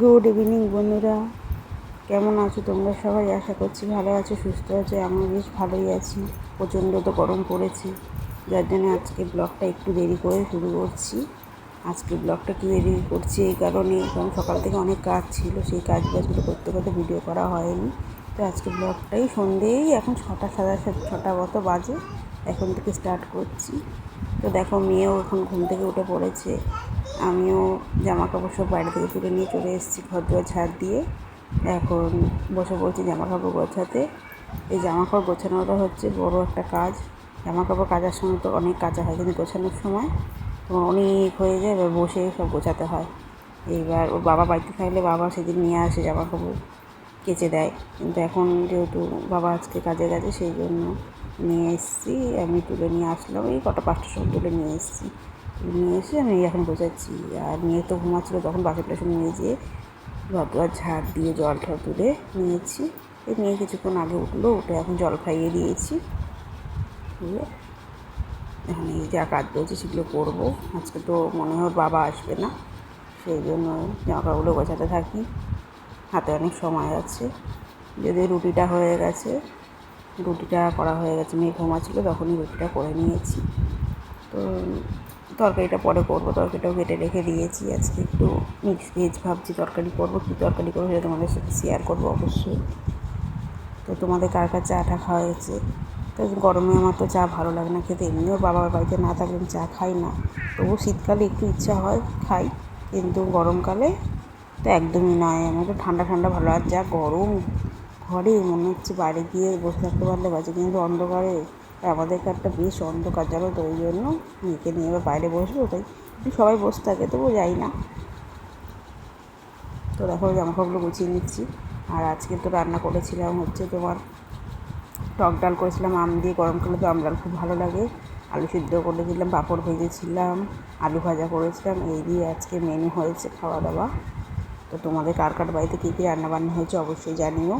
Good evening বন্ধুরা। কেমন আছো তোমরা সবাই? আশা করছি ভালো আছো, সুস্থ আছো। আমি বেশ ভালোই আছি। প্রচণ্ড তো গরম পড়েছে। যার জন্য আজকে ব্লগটা একটু দেরি করে শুরু করছি। আজকে ব্লগটা একটু দেরি করছি এই কারণে, কারণ সকাল থেকে অনেক কাজ ছিল। সেই কাজ বাজগুলো করতে করতে ভিডিও করা হয়নি। তো আজকে ব্লগটাই সন্ধেই এখন ছটা, সাড়ে ছটা মতো বাজে। এখন থেকে স্টার্ট করছি। তো দেখো, মেয়েও এখন ঘুম থেকে উঠে পড়েছে। আমিও জামা কাপড় সব বাইরে থেকে তুলে নিয়ে চলে এসেছি ঘর দুয়ার ঝাড় দিয়ে। এখন বসে পড়ছি জামা কাপড় গোছাতে। এই জামা কাপড় গোছানোটা হচ্ছে বড় একটা কাজ। জামা কাপড় কাচার সময় তো অনেক কাঁচা হয়, কিন্তু গোছানোর সময় তোমার অনেক হয়ে যায়, এবার বসে সব গোছাতে হয়। এইবার ওর বাবা বাড়িতে থাকলে বাবা সেদিন নিয়ে আসে জামা কাপড় কেচে দেয়। কিন্তু এখন যেহেতু বাবা আজকে কাজে গেছে, সেই জন্য নিয়ে এসেছি, আমি তুলে নিয়ে আসলাম। এই কটা পাঁচটা সময় তুলে নিয়ে এসেছি। নিয়ে এসে আমি এখন বোঝাচ্ছি। আর মেয়ে তো ঘুমাচ্ছিলো তখন বাসন টাসন নিয়ে যেয়ে ঘর দুয়ার ঝাড় দিয়ে জল ঠল তুলে নিয়েছি। এই মেয়ে কিছুক্ষণ আগে উঠল, উঠে এখন জল খাইয়ে দিয়েছি। দিয়ে এখন এই যা কাজ রয়েছে সেগুলো করব। আজকে তো মনে হয় বাবা আসবে না, সেই জন্য জামা কাপড়গুলো গোছাতে থাকি। হাতে অনেক সময় আছে। যদি রুটিটা হয়ে গেছে রুটিটা করা হয়ে গেছে। মেয়ে ঘুমাচ্ছিলো, তখনই রুটিটা করে নিয়েছি। তো তরকারিটা পরে করব। তরকারিটাও কেটে রেখে দিয়েছি। আজকে একটু মিক্স ভেজ ভাবছি, তরকারি করব, কী তরকারি করব সেটা তোমাদের সাথে শেয়ার করব অবশ্যই। তো তোমাদের কার কার চাটা খাওয়া হয়েছে? তো গরমে আমার তো চা ভালো লাগে না খেতে। এমনিও বাবার বাড়িতে না থাকলে আমি চা খাই না। তবু শীতকালে একটু ইচ্ছা হয়, খাই। কিন্তু গরমকালে তো একদমই নয়। আমার তো ঠান্ডা ঠান্ডা ভালো আর যা গরম ঘরে মনে হচ্ছে বাইরে গিয়ে বসে থাকতে পারলে বাজে, কিন্তু অন্ধকারে আমাদেরকে একটা বেশ অন্ধকার জানো তো ওই জন্য মেয়েকে নিয়ে এবার বাইরে বসবো, তাই সবাই বসে থাকে তবু যাই না। তো দেখো জামা কাপড়গুলো গুছিয়ে নিচ্ছি, আর আজকে তো রান্না করেছিলাম হচ্ছে তোমার টক ডাল করেছিলাম, আম দিয়ে গরম করলে তো আম ডাল খুব ভালো লাগে। আলু সিদ্ধ করেছিলাম পাঁপড় ভেজেছিলাম, আলু ভাজা করেছিলাম, এই দিয়ে আজকে মেনু হয়েছে খাওয়া দাওয়া। তো তোমাদের কার কার বাড়িতে কী কী রান্নাবান্না হয়েছে অবশ্যই জানিও।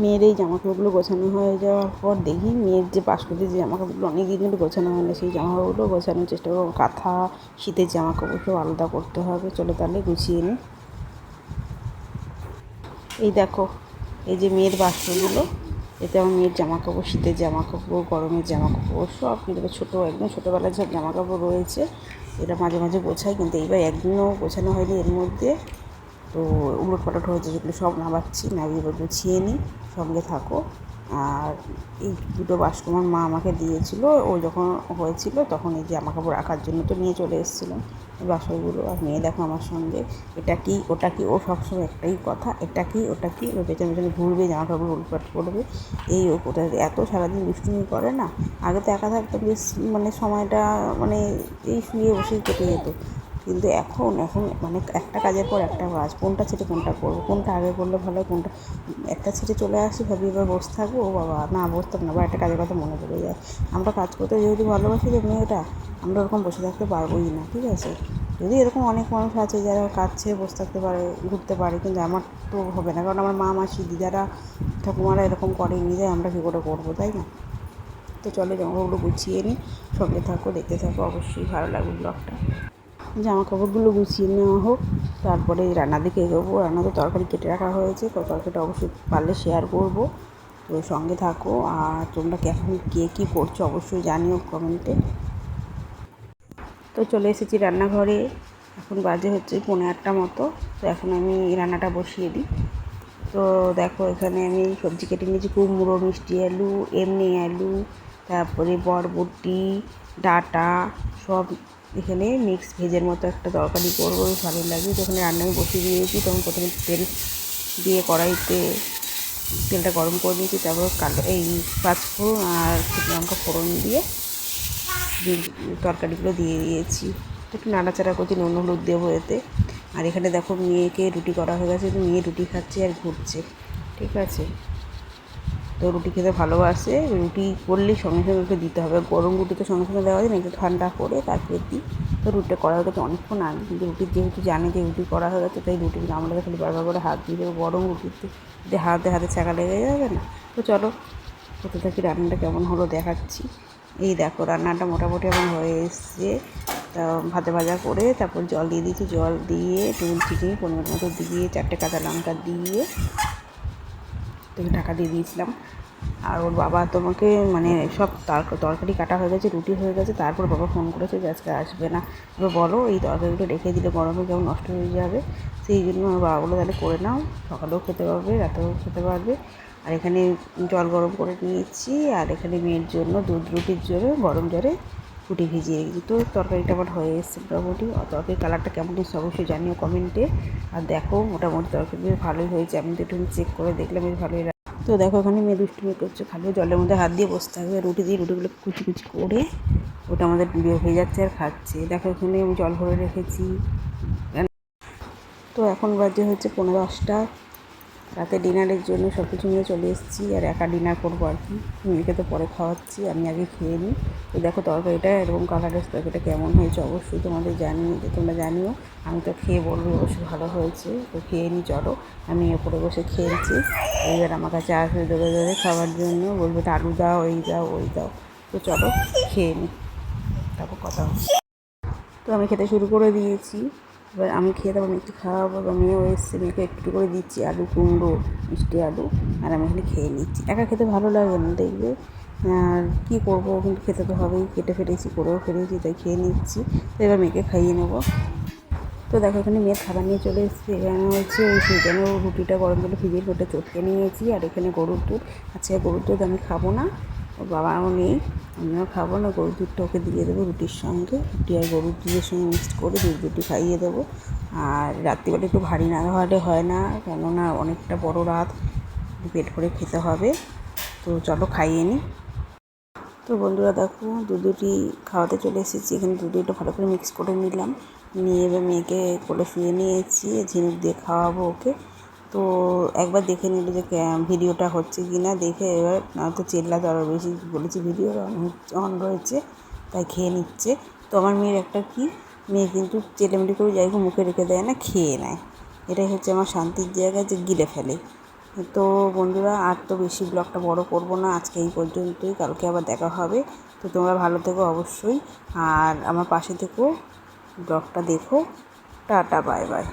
মেয়ের এই জামাকাপড়গুলো গোছানো হয়ে যাওয়ার পর দেখি মেয়ের যে বাস্কতে যে জামাকাপড়গুলো অনেক দিন ধরে গোছানো হয় না, সেই জামাকাপড়গুলো গোছানোর চেষ্টা করব। কাঁথা, শীতের জামাকাপড় সব আলাদা করতে হবে। চলো তাহলে গুছিয়ে নিই এই দেখো, এই যে মেয়ের বাস্কগুলো এতে আমার মেয়ের জামা কাপড় শীতের জামা কাপড় গরমের জামা কাপড় সব কিন্তু ছোটো, একদম ছোটোবেলার সব জামা কাপড় রয়েছে। এটা মাঝে মাঝে গোছায় কিন্তু এইবার একদিনও গোছানো হয়নি এর মধ্যে। তো উলট পালট হয়েছে যেগুলো সব নামাচ্ছি নামিয়ে এবার গুছিয়ে নিই, সঙ্গে থাকো। আর এই দুটো বাস্ক আমার মা আমাকে দিয়েছিল, ও যখন হয়েছিল তখন এই জামা কাপড় রাখার জন্য তো নিয়ে চলে এসেছিলাম বাসনগুলো। আর মেয়ে দেখো আমার সঙ্গে, এটা কি, ওটা কি, ও সবসময় একটাই কথা, এটা কি, ওটা কি, ও পেছনে পেছনে ঘুরবে, জামা কাপড় উলটপাট করবে এই ও কোথায় এত সারাদিন দুষ্টুমি করে না, আগে তো একা থাকতাম, বেশ মানে সময়টা মানে এই শুয়ে বসেই কেটে যেত। কিন্তু এখন এখন মানে একটা কাজের পর একটা কাজ। কোনটা ছেড়ে কোনটা করব? কোনটা আগে করলে ভালো কোনটা? একটা ছেড়ে চলে আসি, ভাবি এবার বসে থাকব, ও বাবা, না বসতাম না, বা একটা কাজের কথা মনে পড়ে যায়। আমরা কাজ করতে যেহেতু ভালোবাসি যে মেয়েটা, আমরা ওরকম বসে থাকতে পারবোই না, ঠিক আছে? যদি এরকম অনেক মানুষ আছে যারা কাজ ছেড়ে বসে থাকতে পারে, ঘুরতে পারে, কিন্তু আমার তো হবে না। কারণ আমার মা, মাসি, দিদারা, ঠাকুমারা এরকম করে নিজে আমরা কী করে করব, তাই না? তো চলো জামাকাপড়গুলো গুছিয়ে নিই। সঙ্গে থাকো, দেখতে থাকো, অবশ্যই ভালো লাগবে ব্লগটা জামা কাপড়গুলো গুছিয়ে নেওয়া হোক, তারপরে রান্না দিকে এগোবো। রান্না তো তরকারি কেটে রাখা হয়েছে, তো তরকারিটা অবশ্যই পারলে শেয়ার করব। তো সঙ্গে থাকো, আর তোমরা এখন কে কী করছ অবশ্যই জানিও কমেন্টে। তো চলে এসেছি রান্নাঘরে, এখন বাজে হচ্ছে পনেরো আটটা মতো, তো এখন আমি রান্নাটা বসিয়ে দিই। তো দেখো, এখানে আমি সবজি কেটে নিয়েছি, কুমড়ো, মিষ্টি আলু, এমনি আলু, তারপরে বরবটি, ডাটা, সব এখানে মিক্স ভেজের মতো একটা তরকারি করব ভালো লাগে তো রান্না আমি বসিয়ে দিয়েছি, তখন প্রথমে তেল দিয়ে কড়াইতে তেলটা গরম করে নিয়েছি, তারপর কালো এই পাঁচফোড়ন আর শুকনো লঙ্কা ফোড়ন দিয়ে তরকারিগুলো দিয়ে দিয়েছি। একটু নাড়াচাড়া করছি, নুন, হলুদ দেবো এতে। আর এখানে দেখো মেয়েকে রুটি করা হয়ে গেছে, মেয়ে রুটি খাচ্ছে আর ঘুরছে, ঠিক আছে? তো রুটি খেতে ভালোবাসে। রুটি করলেই সঙ্গে সঙ্গে ওকে দিতে হবে। গরম রুটি তো সঙ্গে সঙ্গে দেওয়া যায় না, একটু ঠান্ডা করে তারপরে দিই। তো রুটিটা করা হয়ে অনেকক্ষণ আগে কিন্তু রুটি যেহেতু জানে যে রুটি করা হয়ে গেছে, তাই রুটি আমরা খালি বারবার করে হাত দিয়ে দেবো। গরম রুটিতে যদি হাতে হাতে চাকা লেগে যাবে না। তো চলো, কোথা থাকি রান্নাটা কেমন হলো দেখাচ্ছি। এই দেখো, রান্নাটা মোটামুটি এখন হয়ে এসছে। তা ভাজা ভাজা করে তারপর জল দিয়ে দিয়েছি। জল দিয়ে নুন চিনি পরিমাণ মতো দিয়ে, চারটে কাঁচা লঙ্কা দিয়ে তোকে ঢাকা দিয়ে দিয়েছিলাম। আর ওর বাবা তোমাকে মানে সব তর- তরকারি কাটা হয়ে গেছে, রুটি হয়ে গেছে, তারপর বাবা ফোন করেছে যে আজকে আসবে না। এবার বলো, এই তরকারিগুলো রেখে দিলে গরমে কেমন নষ্ট হয়ে যাবে? সেই জন্য আমার বাবা বলে তাহলে করে নাও, সকালেও খেতে পারবে, রাতেও খেতে পারবে। আর এখানে জল গরম করে নিয়েছি, আর এখানে মেয়ের জন্য দুধ রুটির জন্য গরম জলে রুটি ভিজিয়ে রেখেছি। তো তরকারিটা আমার হয়ে এসছে মোটামুটি। আর তরকারির কালারটা কেমন এসছে অবশ্যই জানিও কমেন্টে। আর দেখো, মোটামুটি তরকারি ভালোই হয়েছে। আমি তো একটু চেক করে দেখলাম, বেশ ভালোই তো দেখো ওখানে মেয়ে দুষ্টুমি করছে। খালি জলের মধ্যে হাত দিয়ে বসতে থাকবে রুটি দিয়ে রুটিগুলো কুচি কুচি করে ওটা আমাদের হয়ে যাচ্ছে আর খাচ্ছে। দেখো, এখানে আমি জল ভরে রেখেছি। তো এখন বাজে হচ্ছে পনেরো দশটা। রাতে ডিনারের জন্য সব কিছু নিয়ে চলে এসেছি আর একা ডিনার করব আর কি। মেয়েকে তো পরে খাওয়াচ্ছি, আমি আগে খেয়ে নিই। তো দেখো তরকারিটা এরকম কালারের তরকারিটা কেমন হয়েছে অবশ্যই তোমাদের জানিয়ে, তোমরা জানিও। আমি তো খেয়ে বলব অবশ্যই ভালো হয়েছে, তো খেয়ে নিই, চলো। আমি ওপরে বসে খেয়েছি। এইবার আমার কাছে আসবে ধরে ধরে খাওয়ার জন্য। বলবে তো আলু দাও, এই দাও, ওই দাও। তো চলো, খেয়ে নিই। তারপর কথা তো আমি খেতে শুরু করে দিয়েছি। এবার আমি খেয়ে তারপর মেয়েকে খাওয়াবো এবার মেয়েও এসছে, মেয়েকে একটু করে দিচ্ছি, আলু কুমড়ো, মিষ্টি আলু, আর আমি এখানে খেয়ে নিচ্ছি। একা খেতে ভালো লাগে না, দেখবে। আর কী করব, কিন্তু খেতে তো হবেই, কেটে ফেটেছি, করেও ফেলেছি তাই খেয়ে নিচ্ছি। তো এবার মেয়েকে খাইয়ে নেব। তো দেখো, এখানে মেয়ের খাবার নিয়ে চলে এসেছি। এখানে হচ্ছে ওই ভিজানো রুটিটা, গরম জলে ভিজিয়ে ওটা চটকে নিয়েছি, আর এখানে গরুর দুধ। আজকে গরুর দুধ আমি খাব না। ওর বাবাও নেই আমিও খাব না, গরুর দুধটা ওকে দিয়ে দেবো রুটির সঙ্গে। রুটি আর গরুর দুধের সঙ্গে মিক্সড করে দুধ রুটি খাইয়ে দেবো। আর রাত্রিবেলা একটু ভারী না হলে হয় না, কেননা অনেকটা বড় রাত পেট ভরে খেতে হবে। তো চলো খাইয়ে নিই তো বন্ধুরা, দেখো দুধুটি খাওয়াতে চলে এসেছি। এখানে দুধটা ভালো করে মিক্স করে নিলাম। নিয়ে এবার মেয়েকে কোলে শুয়ে নিয়েছি, ঝিনুক দিয়ে খাওয়াবো ওকে। তো একবার দেখে নিল যে ভিডিওটা হচ্ছে কি না, দেখে এবার তো চেল্লাতে আরও বেশি বলেছি, ভিডিও অন রয়েছে, তাই খেয়ে নিচ্ছে। তো আমার মেয়ের একটা কি, মেয়ে কিন্তু চেলেমেলি করে যাই হোক মুখে রেখে দেয় না, খেয়ে নেয়। এটাই হচ্ছে আমার শান্তির জায়গা যে গিলে ফেলে। তো বন্ধুরা, আর তো বেশি ব্লগটা বড় করব না, আজকে এই পর্যন্তই, কালকে আবার দেখা হবে। তো তোমরা ভালো থেকো অবশ্যই, আর আমার পাশে থেকো, ব্লগটা দেখো, টাটা, বাই বাই।